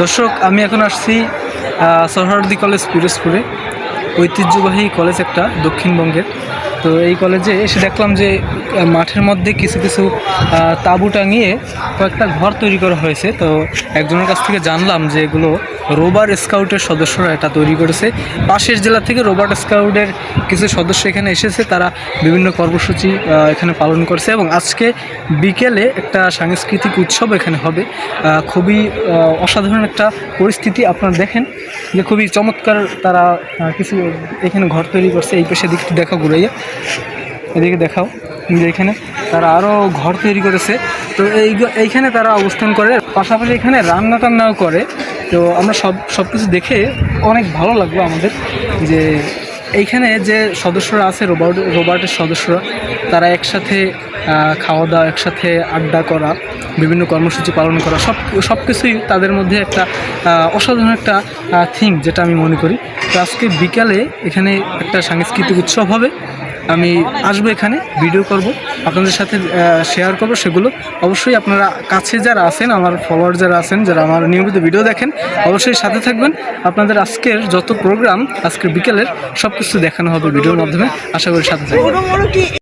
দর্শক, আমি এখন আসছি সরহারদি কলেজ পিরোজপুরে ঐতিহ্যবাহী কলেজ একটা দক্ষিণবঙ্গের। তো এই কলেজে এসে দেখলাম যে মাঠের মধ্যে কিছু কিছু তাঁবু টাঙিয়ে কয়েকটা ঘর তৈরি করা হয়েছে। তো একজনের কাছ থেকে জানলাম যে এগুলো রোবার স্কাউটের সদস্যরা এটা তৈরি করেছে। পাশের জেলা থেকে রোবার স্কাউটের কিছু সদস্য এখানে এসেছে, তারা বিভিন্ন কর্মসূচি এখানে পালন করছে এবং আজকে বিকেলে একটা সাংস্কৃতিক উৎসব এখানে হবে। খুবই অসাধারণ একটা পরিস্থিতি আপনারা দেখেন যে খুবই চমৎকার তারা কিছু এখানে ঘর তৈরি করছে। এই পাশে দিকটি দেখাও ঘুরাইয়া। এদিকে দেখাও যে এখানে তারা আরও ঘর তৈরি করেছে। তো এই এইখানে তারা অবস্থান করে, পাশাপাশি এখানে রান্না টান্নাও করে। তো আমরা সব সব কিছু দেখে অনেক ভালো লাগল আমাদের যে এইখানে যে সদস্যরা আছে রোবট রোবটের সদস্যরা, তারা একসাথে খাওয়া দাওয়া, একসাথে আড্ডা করা, বিভিন্ন কর্মসূচি পালন করা, সব সব কিছুই তাদের মধ্যে একটা অসাধারণ একটা থিং যেটা আমি মনে করি। তো আজকে বিকালে এখানে একটা সাংস্কৃতিক উৎসব হবে। আমি আসব এখানে ভিডিও করব, আপনাদের সাথে শেয়ার করব সেগুলো। অবশ্যই আপনারা কাছে যারা আছেন, আমার ফলোয়ার যারা আছেন, যারা আমার নিয়মিত ভিডিও দেখেন, অবশ্যই সাথে থাকবেন। আপনাদের আজকের যত প্রোগ্রাম আজকের বিকেলের সব কিছু দেখানো হবে ভিডিওর মাধ্যমে। আশা করি সাথে থাকবেন।